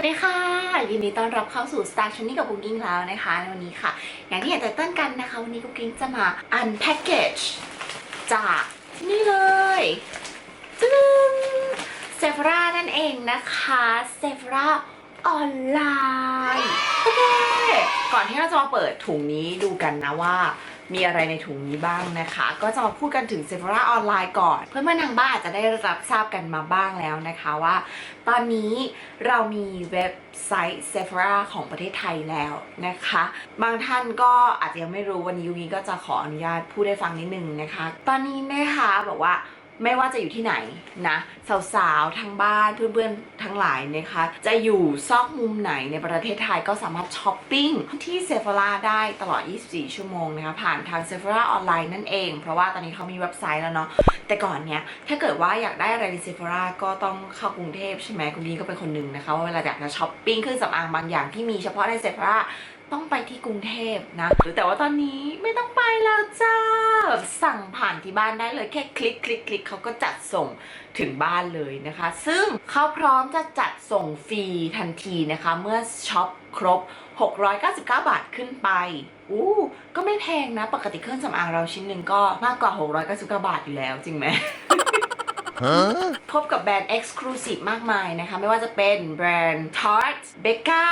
วัสดีค่ะ ยินดีต้อนรับเข้าสู่ Star Channel กับกุ๊กกิ้งแล้วนะคะในวันนี้ค่ะ อย่างที่เห็นแต่ต้นกันนะคะ วันนี้กุ๊กกิ้งจะมา unpackage จากนี่เลยตึ้งเซฟรานั่นเองนะคะเซฟราออนไลน์ โอเค ก่อนที่เราจะมาเปิดถุงนี้ดูกันนะว่า มีอะไรในถุงนี้บ้างนะคะ ก็จะมาพูดกันถึงเซฟราออนไลน์ก่อน เพื่อนๆทางบ้านอาจจะได้รับทราบกันมาบ้างแล้วนะคะว่า ตอนนี้เรามีเว็บไซต์ Sephora ของประเทศไทยแล้วนะคะ บางท่านก็อาจจะยังไม่รู้วันนี้ยุงี้ก็จะขออนุญาตพูดให้ฟังนิดนึงนะคะ ตอนนี้นะคะแบบว่า ไม่ว่าจะอยู่ที่ไหนนะสาวๆทางบ้านเพื่อนๆทั้งหลายนะคะจะอยู่ซอกมุมไหนในประเทศไทยก็สามารถช้อปปิ้งที่เซฟ h ราได้ตลอด 24 ชั่วโมงนะคะผ่านทางเซฟ h ราออนไลน์นั่นเอง เพราะว่าตอนนี้เขามีเว็บไซต์แล้วเนาะแต่ก่อนเนี้ยถ้าเกิดว่าอยากได้อะไรในเซฟ h ราก็ต้องเข้ากรุงเทพใช่ไหมคุณดีก็เป็นคนหนึ่งนะคะว่าเวลาอยากจะช้อปปิ้งเครื่องสำอางบางอย่างที่มีเฉพาะในเซฟ h รา ต้องไปที่กรุงเทพนะหรือแต่ว่าตอนนี้ไม่ต้องไปแล้วจ้าสั่งผ่านที่บ้านได้เลยแค่คลิกคลิกคลิกเขาก็จัดส่งถึงบ้านเลยนะคะ ซึ่งเขาพร้อมจะจัดส่งฟรีทันทีนะคะ เมื่อช็อปครบ 699 บาทขึ้นไปอู้ก็ไม่แพงนะ ปกติเครื่องสำอางเราชิ้นหนึ่งก็มากกว่า 699 บาทอยู่แล้วจริงไหม พบกับแบรนด์ Exclusive มากมายนะคะ ไม่ว่าจะเป็นแบรนด์ Tarte Becca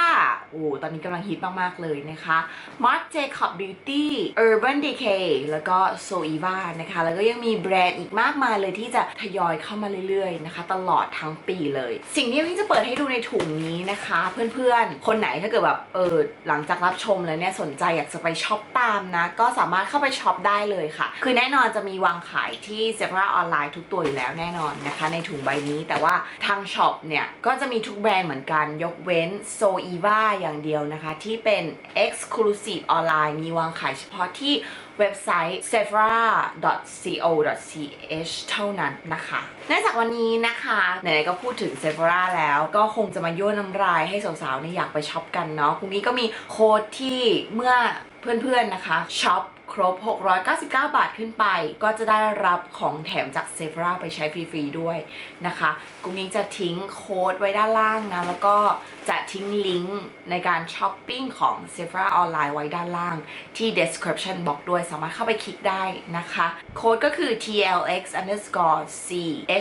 โอ้ตอนนี้กำลังฮิตมาก ๆ เลยนะคะ Marc Jacob Beauty Urban Decay แล้วก็ Soeva นะคะ แล้วก็ยังมีแบรนด์อีกมากมายเลยที่จะทยอยเข้ามาเรื่อย ๆ นะคะ ตลอดทั้งปีเลย สิ่งที่พี่จะเปิดให้ดูในถุงนี้นะคะ เพื่อนๆ คนไหนถ้าเกิดแบบเออหลังจากรับชมแล้วเนี่ยสนใจอยากจะไปช็อปตามนะ ก็สามารถเข้าไปช็อปได้เลยค่ะ คือแน่นอนจะมีวางขายที่ Sephora ออนไลน์ทุกตัวอยู่แล้วแน่นอนนะคะในถุงใบนี้แต่ว่าทางช็อปเนี่ยก็จะมีทุกแบรนด์เหมือนกันยกเว้น So Eva อย่างเดียวนะคะ ที่เป็น Exclusive ออนไลน์มีวางขายเฉพาะที่เว็บไซต์ sephora.co.ch เท่านั้นนะคะเนื่องจากวันนี้นะคะไหนๆก็พูดถึง Sephora แล้วก็คงจะมายั่วน้ำลายให้สาวๆเนี่ยอยากไปช็อปกันเนาะพรุ่งนี้ก็มีโค้ดที่เมื่อเพื่อนๆนะคะช็อป ครบ 699 บาทขึ้นไป ก็จะได้รับของแถมจาก Sephora ไปใช้ฟรีๆด้วยนะคะกุ้งนิ้งจะทิ้งโค้ดไว้ด้านล่างนะ แล้วก็จะทิ้งลิงก์ในการช้อปปิ้งของ Sephora ออนไลน์ไว้ด้านล่าง ที่ description box ด้วยสามารถเข้าไปคลิกได้นะคะ โค้ดก็คือ TLX underscore C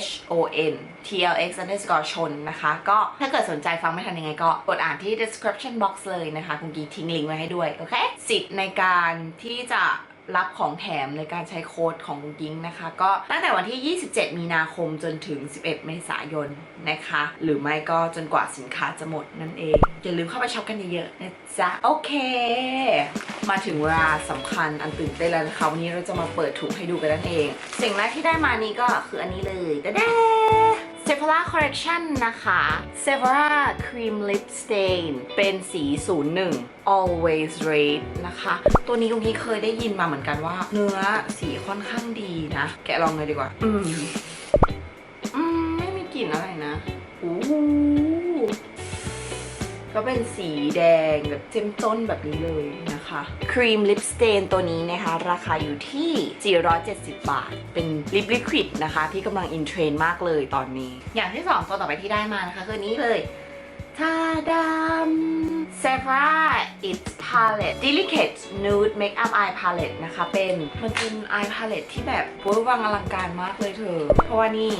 H O N TLX underscore ชนนะคะ ก็ถ้าเกิดสนใจฟังไม่ทันยังไงก็กดอ่านที่ description box เลยนะคะคุณกีทิ้งลิงก์ไว้ให้ด้วย โอเค สิทธิ์ในการที่จะรับของแถมในการใช้โค้ดของคุณกิ้งนะคะ ก็ตั้งแต่วันที่ 27 มีนาคมจนถึง 11 เมษายนนะคะ หรือไม่ก็จนกว่าสินค้าจะหมดนั่นเอง อย่าลืมเข้าไปช็อปกันเยอะๆนะจ๊ะ โอเค มาถึงเวลาสำคัญอันตื่นเต้นแล้วนะคะวันนี้เราจะมาเปิดถุงให้ดูกันนั่นเอง สิ่งแรกที่ได้มานี้ก็คืออันนี้เลยเด้ ตะแด Sephora Collection นะคะ Sephora Cream Lip Stain เป็นสี 01 Always Red นะคะ ตัวนี้ตรงนี้เคยได้ยินมาเหมือนกันว่า เนื้อสีค่อนข้างดีนะ แกะลองเลยดีกว่า อืม อืม ไม่มีกลิ่นอะไรนะ อู้ ก็เป็นสีแดงแบบเจ้มจ้นแบบนี้เลยนะคะครีมลิปสเตนตัวนี้นะคะ ราคาอยู่ที่ 470 บาท เป็นลิปลิควิดนะคะ ที่กำลังอินเทรนด์มากเลยตอนนี้ อย่างที่ 2 ตัวต่อไปที่ได้มานะคะ คืออนนี้เลยทาดาม Sephora It's Palette Delicate Nude Makeup Eye Palette นะคะ เป็นมันเป็น Eye Palette ที่แบบเวอร์วังอลังการมากเลยเธอ เพราะว่านี่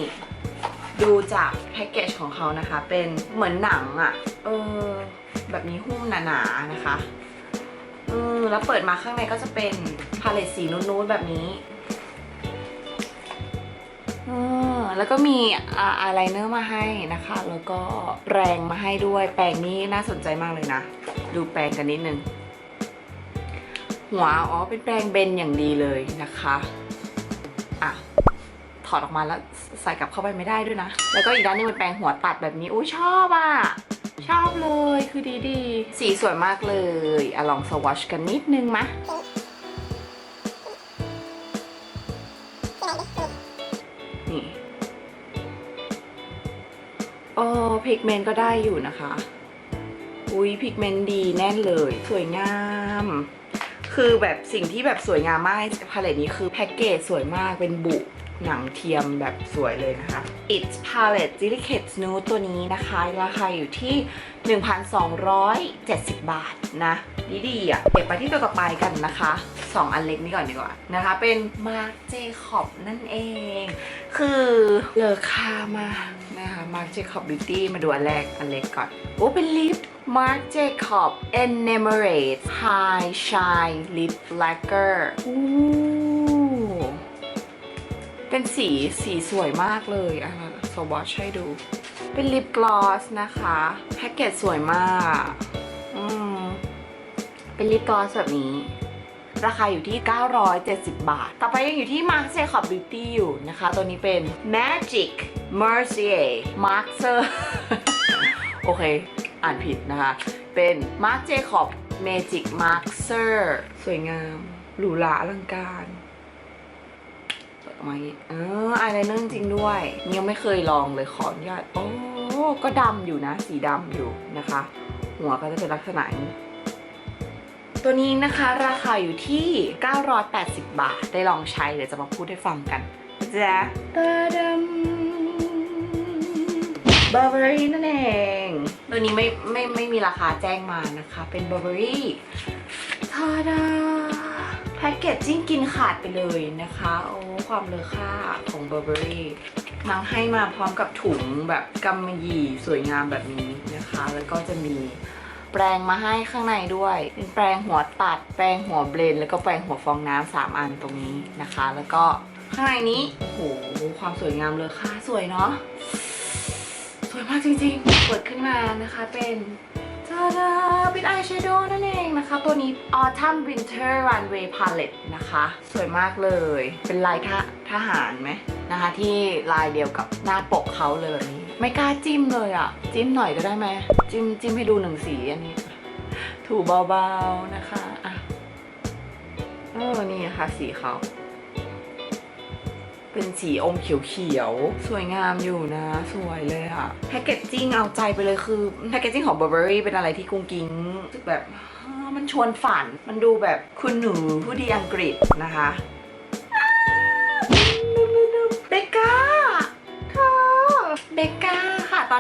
ดูจากแพ็กเกจของเขานะคะ เป็นเหมือนหนังอะ่ะ เออ แบบนี้หุ้มหนาๆนะคะ อืมแล้วเปิดมาข้างในก็จะเป็นพาเลตสีนูดๆแบบนี้เออแล้วก็มีอะอายไลเนอร์มาให้นะคะ แล้วก็แปรงมาให้ด้วย แปรงนี้น่าสนใจมากเลยนะ ดูแปรงกันนิดนึง หัวอ๋อเป็นแปรงเบนอย่างดีเลยนะคะ ถอดออกมาแล้วใส่กลับเข้าไปไม่ได้ด้วยนะ แล้วก็อีกด้านนึงเป็นแปรงหัวตัดแบบนี้อุ้ยชอบอะ ชอบเลยคือดีดีๆสีสวยมากเลยอะลองสวอชกันนิดนึงมะนี่โอ้พิกเมนต์ก็ได้อยู่นะคะ อุ้ยพิกเมนต์ดีแน่นเลย สวยงามคือแบบสิ่งที่แบบสวยงามมากพาเลตนี้คือแพ็กเกจสวยมากเป็นบุ หนังเทียมแบบสวยเลยนะคะ It's Palette Delicate Nude ตัวนี้นะคะ ราคาอยู่ที่ 1,270 บาทนะ ดีๆอะเก็บไปที่ตัวต่อไปกันนะคะ 2 อันเล็กนี้ก่อนดีกว่านะคะ เป็น Marc Jacob นั่นเอง คือเลอค่ามากนะคะ Marc Jacob Beauty มาดูอันแรกอันเล็กก่อน โอ้เป็นลิป Marc Jacob Enamourate High Shine Lip Lacquer อู้ เป็นสีสีสวยมากเลยอะสวอชให้ดู เป็นลิปกลอสนะคะ แพ็กเกจสวยมาก อืม เป็นลิปกลอสแบบนี้ ราคาอยู่ที่ 970 บาท ต่อไปยังอยู่ที่ Marc Jacob Beauty อยู่นะคะ ตัวนี้เป็น Magic Mercier Marker โอเค อ่านผิดนะคะ เป็น Marc Jacob Magic Marker สวยงาม หรูหราอลังการ เปิดออกมาอย่างนี้เอออายไลเนอร์จริงด้วย ยังไม่เคยลองเลยขออนุญาตโอ้ก็ดำอยู่นะ สีดำอยู่นะคะ หัวก็จะเป็นลักษณะนี้ตัวนี้นะคะราคาอยู่ที่ 980 บาท ได้ลองใช้เดี๋ยวจะมาพูดให้ฟังกันจ๊ะตาดำบาร์เบอรี่นั่นเอง ตัวนี้ไม่ไม่ไม่มีราคาแจ้งมานะคะ เป็นบาร์เบอรี่ทาดา แพ็กเกจจิ้งกินขาดไปเลยนะคะ โอ้ความเลอค่าของบาร์เบอรี่นางให้มาพร้อมกับถุงแบบกำมะหยี่สวยงามแบบนี้นะคะ แล้วก็จะมีแปรงมาให้ข้างในด้วย เป็นแปรงหัวตัด แปรงหัวเบลน แล้วก็แปรงหัวฟองน้ำสามอันตรงนี้นะคะ แล้วก็ข้างในนี้โอ้โหความสวยงามเลยค่ะ สวยเนาะสวยมากจริงๆเปิดขึ้นมานะคะเป็น ดาเป็นอายแชโดว์นั่นเองนะคะ ตัวนี้ Autumn Winter Runway Palette นะคะ สวยมากเลย เป็นลายทหทหารไหมนะคะ ที่ลายเดียวกับหน้าปกเขาเลยแบบนี้ ไม่กล้าจิ้มเลยอะ่ะจิ้มหน่อยก็ได้ไหมจิ้มจิ้มให้ดูหนึ่งสีอันนี้ ถูเบาๆนะคะอะเออนี่นะคะสีเขา เป็นสีอมเขียวๆ สวยงามอยู่นะ สวยเลยอะแพคเกจจิ้งเอาใจไปเลยคือแพคเกจจิ้งของ Burberry เป็นอะไรที่กุ้งกิ้งรู้สึกแบบมันชวนฝัน มันดูแบบคุณหนูผู้ดีอังกฤษนะคะ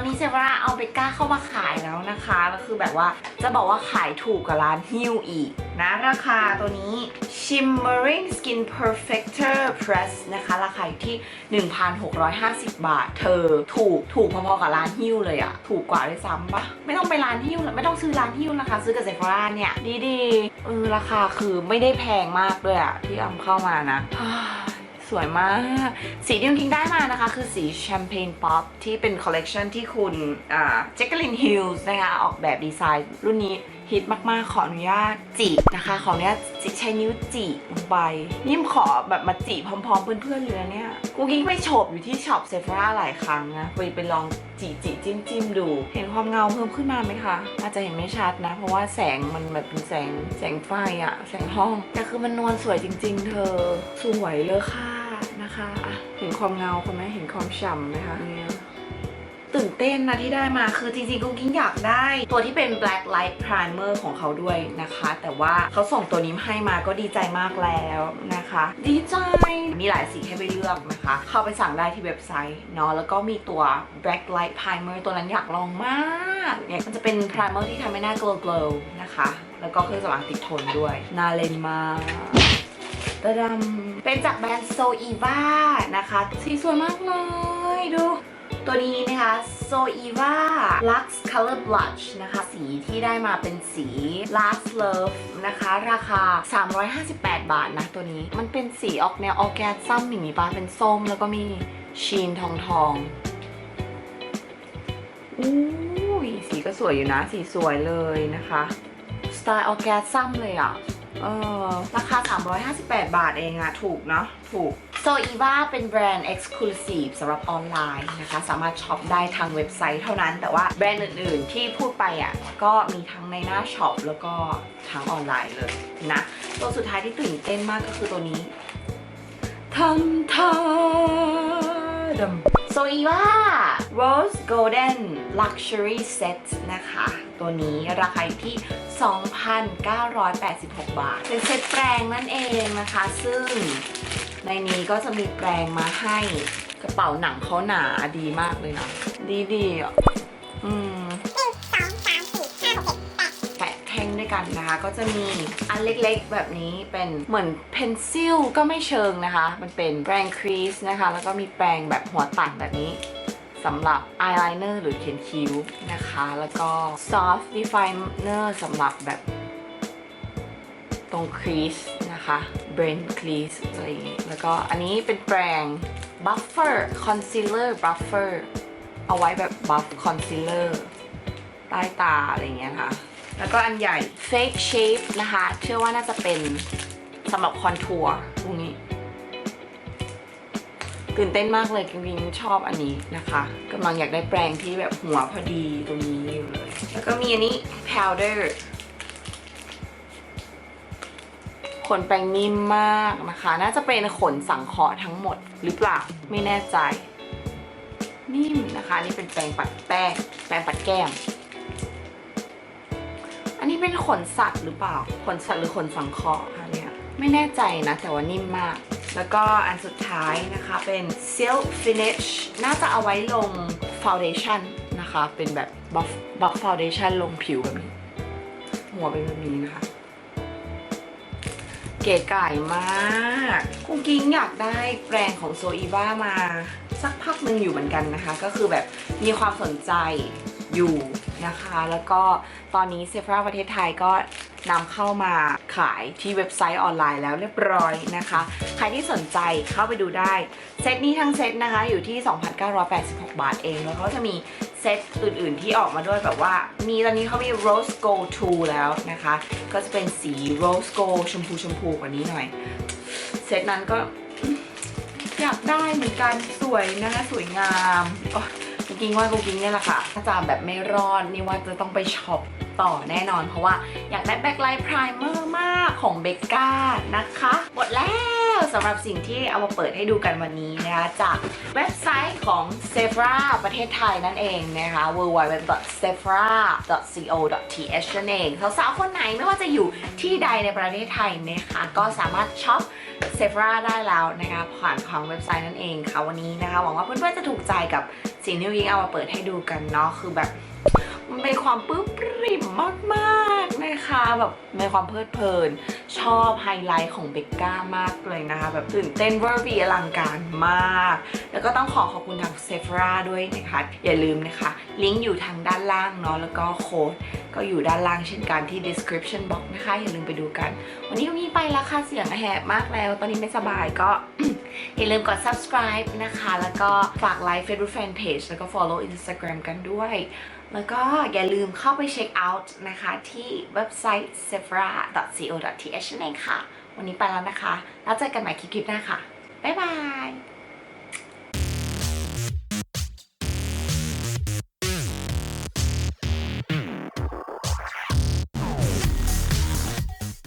นี้เซวราเอาเบก้าเข้ามาขายแล้วนะคะแล้วคือแบบว่าจะบอกว่าขายถูกกว่าร้านฮิวอีกนะราคาตัวนี้ Shimmering Skin Perfector Press นะคะ ราคาอยู่ที่ 1,650 บาท เธอถูกถูกพอๆกับร้านฮิวเลยอะถูกกว่าด้วยซ้ำปะไม่ต้องไปร้านฮิวไม่ต้องซื้อร้านฮิวนะคะ ซื้อกับเซฟราเนี่ย ดีๆเออราคาคือไม่ได้แพงมากด้วยอะที่เอาเข้ามานะ สวยมาก สีที่คุณคิงได้มานะคะ คือสีแชมเปญป๊อปที่เป็นคอลเลกชันที่คุณเจคเกอลินฮิลส์นะคะออกแบบดีไซน์รุ่นนี้ฮิตมากๆ ขออนุญาตจีบนะคะ ขออนุญาตใช้นิ้วจีบลงไปนิ่มขอแบบมาจีบพร้อมๆ เพื่อนๆเลยเนี่ยกูกิ้งไปโฉบอยู่ที่ช็อปเซฟราหลายครั้งนะไปไปลอง จีจีจิ้มจิ้มดู เห็นความเงาเพิ่มขึ้นมาไหมคะ อาจจะเห็นไม่ชัดนะ เพราะว่าแสงมันแบบเป็นแสงแสงไฟอะแสงห้อง แต่คือมันนวลสวยจริง ๆ เธอ สวยเลยค่ะนะคะอะเห็นความเงาคุณไหมเห็นความฉ่ำไหมคะเนี่ย ตื่นเต้นนะที่ได้มาคือจริงๆกุ้งกิ้งอยากได้ ตัวที่เป็น black light primer ของเขาด้วยนะคะ แต่ว่าเขาส่งตัวนี้ให้มาก็ดีใจมากแล้วนะคะ ดีใจมีหลายสีให้ไปเลือกนะคะ เข้าไปสั่งได้ที่เว็บไซต์เนาะแล้วก็มีตัว black light primer ตัวนั้นอยากลองมากเนี่ยมันจะเป็น primer ที่ทำให้หน้า glow glow นะคะ แล้วก็เครื่องสำอางติดทนด้วยน่าเล่นมากตะดำเป็นจากแบรนด์โซอีวานะคะ สีสวยมากเลยดู ตัวนี้นะคะโซอีวา Lux Color Blush นะคะ สีที่ได้มาเป็นสี Last Love นะคะ ราคา 358 บาทนะตัวนี้ มันเป็นสีออกแนวออแกนซัมอย่างนี้ปะเป็นส้มแล้วก็มีชีนทองทองอู้ยสีก็สวยอยู่นะ สีสวยเลยนะคะ สไตล์ออแกนซัมเลยอะ่ะ เออราคา 358 บาทเองอะถูกเนาะถูก โซอีวาเป็นแบรนด์ Exclusive สำหรับออนไลน์นะคะ สามารถช็อปได้ทางเว็บไซต์เท่านั้น แต่ว่าแบรนด์อื่นๆ ที่พูดไปอะก็มีทั้งในหน้าช็อปแล้วก็ทางออนไลน์เลยนะ ตัวสุดท้ายที่ตื่นเต้นมากก็คือตัวนี้ทำทา ดมโซอีว่า Rose Golden Luxury Set นะคะ ตัวนี้ราคาอยู่ที่ 2,986 บาท เป็นเซตแปรงนั่นเองนะคะ ซึ่งในนี้ก็จะมีแปรงมาให้กระเป๋าหนังเขาหนาดีมากเลยนะ ดีดีอะอืม นะคะ ก็จะมีอันเล็กๆ แบบนี้เป็นเหมือนเพนซิลก็ไม่เชิงนะคะ มันเป็นแปรงครีสนะคะ แล้วก็มีแปรงแบบหัวตัดแบบนี้สำหรับอายไลเนอร์หรือเขียนคิ้วนะคะ แล้วก็ soft definer สำหรับแบบตรงครีสนะคะ brain crease อะไรอย่างงี้แล้วก็อันนี้เป็นแปรง buffer concealer buffer เอาไว้แบบ buff concealer ใต้ตาอะไรอย่างเงี้ยค่ะ แล้วก็อันใหญ่ fake shape นะคะ เชื่อว่าน่าจะเป็นสำหรับคอนทัวร์ตรงนี้ ตื่นเต้นมากเลยจริงๆชอบอันนี้นะคะกำลังอยากได้แปรงที่แบบหัวพอดีตรงนี้อยู่เลย แล้วก็มีอันนี้ powder ขนแปรงนิ่มมากนะคะ น่าจะเป็นขนสังเคราะห์ทั้งหมดหรือเปล่าไม่แน่ใจ นิ่มนะคะ นี่เป็นแปรงปัดแป้งแปรงปัดแก้ม เป็นขนสัตว์หรือเปล่า ขนสัตว์หรือขนสังเคราะห์คะเนี่ย ไม่แน่ใจนะ แต่ว่านิ่มมาก แล้วก็อันสุดท้ายนะคะเป็น silk finish น่าจะเอาไว้ลง foundation นะคะ เป็นแบบ buff buff foundation ลงผิวแบบนี้ หัวเป็นแบบนี้นะคะ เก๋ไก่มากกุ้งกิ้งอยากได้แบรนด์ของโซอีวามา สักพักหนึ่งอยู่เหมือนกันนะคะ ก็คือแบบมีความสนใจอยู่ นะคะ แล้วก็ตอนนี้เซฟราประเทศไทยก็นำเข้ามาขายที่เว็บไซต์ออนไลน์แล้วเรียบร้อยนะคะ ใครที่สนใจเข้าไปดูได้ เซตนี้ทั้งเซตนะคะอยู่ที่ 2,986 บาทเอง แล้วก็จะมีเซตอื่นๆที่ออกมาด้วยแบบว่า มีตอนนี้เขามี Rose Gold 2 แล้วนะคะ ก็จะเป็นสี Rose Gold ชมพูชมพูกว่านี้หน่อย เซตนั้นก็อยากได้เหมือนกันสวยนะคะสวยงาม กิ้งว่ากูกกิ้งเนี่ยแหละค่ะถ้าจะแบบไม่รอดนี่ว่าจะต้องไปช็อป ต่อแน่นอน เพราะว่าอยากได้แบ็คไลท์ไพรเมอร์มากของเบกกานะคะหมดแล้วสำหรับสิ่งที่เอามาเปิดให้ดูกันวันนี้นะคะจากเว็บไซต์ของ s e p h r a ประเทศไทยนั่นเองนะคะ www. sephra. co. th นั่นเองสาวๆคนไหนไม่ว่าจะอยู่ที่ใดในประเทศไทยนะคะก็สามารถช็อปเซฟราได้แล้วนะคะผ่านของเว็บไซต์นั่นเองค่ะวันนี้นะคะ หวังว่าเพื่อนๆจะถูกใจกับสิ่งที่วิงเอามาเปิดให้ดูกันเนาะคือแบบ มันเป็นความปลื้มปริ่มมากๆนะคะแบบมีความเพลิดเพลิน ชอบไฮไลท์ของเบกก้ามากเลยนะคะ แบบตื่นเต้นเวอร์บีอลังการมาก แล้วก็ต้องขอขอบคุณทางเซฟราด้วยนะคะ อย่าลืมนะคะ ลิงก์อยู่ทางด้านล่างเนาะแล้วก็โค้ดก็อยู่ด้านล่างเช่นกันที่ description box นะคะ อย่าลืมไปดูกัน วันนี้ก็มีไปแล้วค่ะเสียงแหบมากแล้ว ตอนนี้ไม่สบายก็ อย่าลืมกด subscribe นะคะ แล้วก็ฝากไลค์ Facebook Fanpage แล้วก็ follow Instagram กันด้วย แล้วก็อย่าลืมเข้าไปเช็คเอาท์นะคะที่เว็บไซต์ sephora.co.th นั่นเองค่ะ วันนี้ไปแล้วนะคะ แล้วเจอกันใหม่คลิปหน้าค่ะ บ๊ายบาย